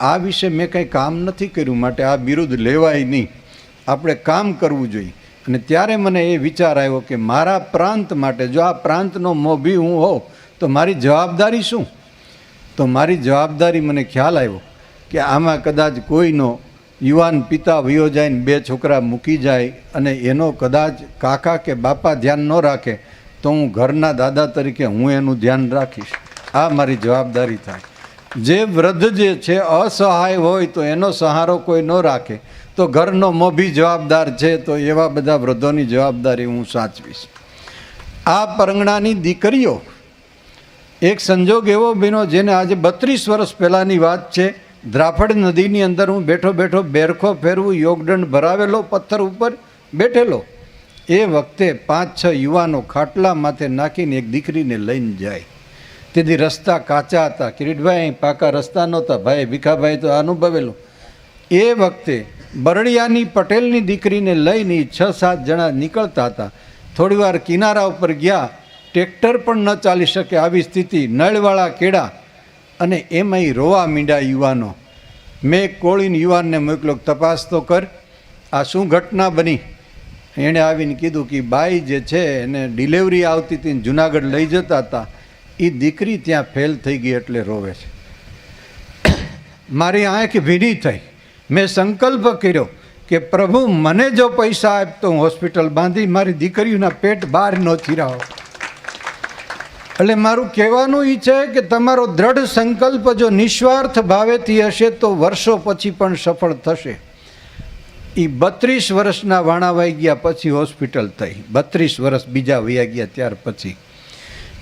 આ વિશે મેં કંઈ કામ નથી કર્યું માટે આ બિરુદ લેવાય નહીં. આપણે કામ કરવું જોઈએ. અને ત્યારે મને એ વિચાર આવ્યો કે મારા પ્રાંત માટે જો આ પ્રાંતનો મોભી હું હોઉં, તો મારી જવાબદારી શું? તો મારી જવાબદારી મને ખ્યાલ આવ્યો કે આમાં કદાચ કોઈનો યુવાન પિતા વયો જાય બે છોકરા મૂકી જાય અને એનો કદાચ કાકા કે બાપા ધ્યાન ન રાખે, તો હું ઘરના દાદા તરીકે હું એનું ધ્યાન રાખીશ. આ મારી જવાબદારી થાય. જે વૃદ્ધ જે છે, અસહાય હોય તો એનો સહારો કોઈ ન રાખે. તો ઘરનો મોભી જવાબદાર છે, તો એવા બધા વૃદ્ધોની જવાબદારી હું સાચવીશ. આ પરંગણાની દીકરીઓ, એક સંજોગ એવો બીનો જેને આજે બત્રીસ વર્ષ પહેલાંની વાત છે. દ્રાફડ નદીની અંદર હું બેઠો બેઠો બેરખો ફેરવું, યોગદંડ ભરાવેલો, પથ્થર ઉપર બેઠેલો. એ વખતે પાંચ છ યુવાનો ખાટલા માથે નાખીને એક દીકરીને લઈને જાય. તેથી રસ્તા કાચા હતા. કિરીટભાઈ પાકા રસ્તા નહોતા. ભાઈ ભીખાભાઈ તો અનુભવેલું. એ વખતે બરડિયાની પટેલની દીકરીને લઈને છ સાત જણા નીકળતા હતા. થોડીવાર કિનારા ઉપર ગયા. ટ્રેક્ટર પણ ન ચાલી શકે આવી સ્થિતિ. નળવાળા કેળા અને એમાંય રોવા મીંડા યુવાનો. મેં કોળીને યુવાનને મોકલો તપાસ તો કર. આ શું ઘટના બની? એણે આવીને કીધું કે, બાઈ જે છે એને ડિલિવરી આવતી હતી જુનાગઢ લઈ જતા હતા. એ દીકરી ત્યાં ફેલ થઈ ગઈ એટલે રોવે છે. મારી આંખ ભીડી થઈ. મેં સંકલ્પ કર્યો કે પ્રભુ મને જો પૈસા આપ તો હું હોસ્પિટલ બાંધી મારી દીકરીઓના પેટ બહાર ન ચીરાવો. એટલે મારું કહેવાનું એ છે કે તમારો દ્રઢ સંકલ્પ જો નિસ્વાર્થ ભાવેથી હશે તો વર્ષો પછી પણ સફળ થશે. એ બત્રીસ વર્ષના વાણા વાઈ ગયા પછી હોસ્પિટલ થઈ. બત્રીસ વર્ષ બીજા વયા ગયા ત્યાર પછી.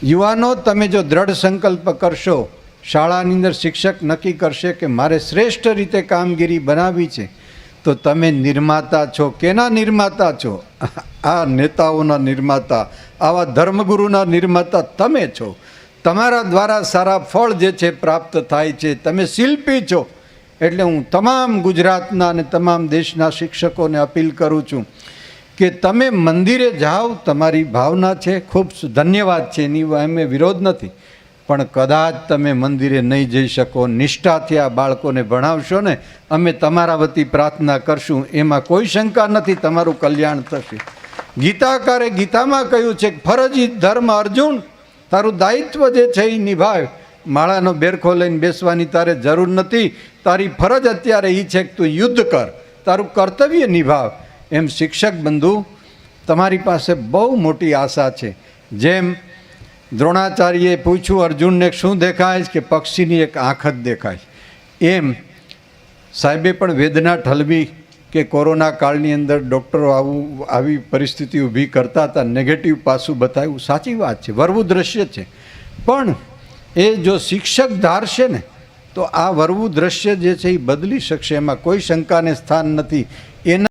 યુવાનો, તમે જો દ્રઢ સંકલ્પ કરશો, શાળાની અંદર શિક્ષક નક્કી કરશે કે મારે શ્રેષ્ઠ રીતે કામગીરી બનાવવી છે, તો તમે નિર્માતા છો. કેના નિર્માતા છો? આ નેતાઓના નિર્માતા, આવા ધર્મગુરુના નિર્માતા તમે છો. તમારા દ્વારા સારા ફળ જે છે પ્રાપ્ત થાય છે, તમે શિલ્પી છો. એટલે હું તમામ ગુજરાતના અને તમામ દેશના શિક્ષકોને અપીલ કરું છું કે તમે મંદિરે જાઓ, તમારી ભાવના છે, ખૂબ ધન્યવાદ છે, એની અમે વિરોધ નથી. પણ કદાચ તમે મંદિરે નહીં જઈ શકો, નિષ્ઠાથી આ બાળકોને ભણાવશો ને, અમે તમારા વતી પ્રાર્થના કરશું, એમાં કોઈ શંકા નથી, તમારું કલ્યાણ થશે. ગીતાકારે ગીતામાં કહ્યું છે કે, ફરજી ધર્મ અર્જુન, તારું દાયિત્વ જે છે એ નિભાવ. માળાનો બેરખો લઈને બેસવાની તારે જરૂર નથી. તારી ફરજ અત્યારે એ છે કે તું યુદ્ધ કર. તારું કર્તવ્ય નિભાવ. એમ શિક્ષક બંધુ, તમારી પાસે બહુ મોટી આશા છે. જેમ દ્રોણાચાર્યએ પૂછ્યું, અર્જુનને શું દેખાય કે પક્ષીની એક આંખ જ દેખાય. એમ સાહેબે પણ વેદના ઠલવી કે કોરોના કાળની અંદર ડૉક્ટરો આવું, આવી પરિસ્થિતિ ઊભી કરતા હતા નેગેટિવ પાસું બતાવ્યું. સાચી વાત છે, વરવું દ્રશ્ય છે. પણ એ જો શિક્ષક ધારશે ને, તો આ વરવું દ્રશ્ય જે છે એ બદલી શકશે. એમાં કોઈ શંકાને સ્થાન નથી. એના